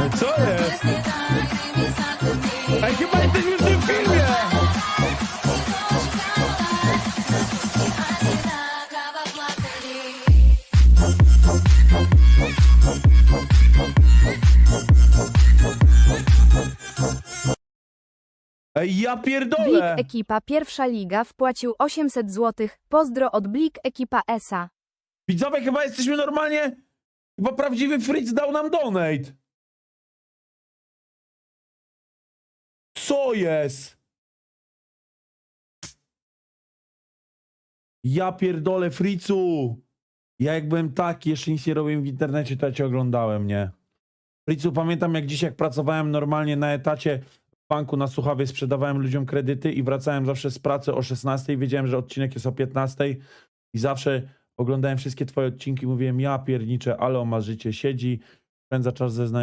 No co jest? Ej, chyba jesteśmy w tym filmie! Ej, ja Blik pierdolę! Ekipa Pierwsza Liga wpłacił 800 zł. Pozdro od Blik Ekipa ESA. Widzowie, chyba jesteśmy normalnie... Chyba prawdziwy Fritz dał nam donate. Co jest? Ja pierdolę, Fricu! Ja jak byłem taki, jeszcze nic nie robiłem w internecie, to ja cię oglądałem, nie? Fricu, pamiętam jak dziś, jak pracowałem normalnie na etacie w banku na Słuchawie, sprzedawałem ludziom kredyty i wracałem zawsze z pracy o 16, wiedziałem, że odcinek jest o 15 i zawsze oglądałem wszystkie twoje odcinki, mówiłem, ja pierniczę, ale on ma życie, siedzi, spędza czas ze znajomymi,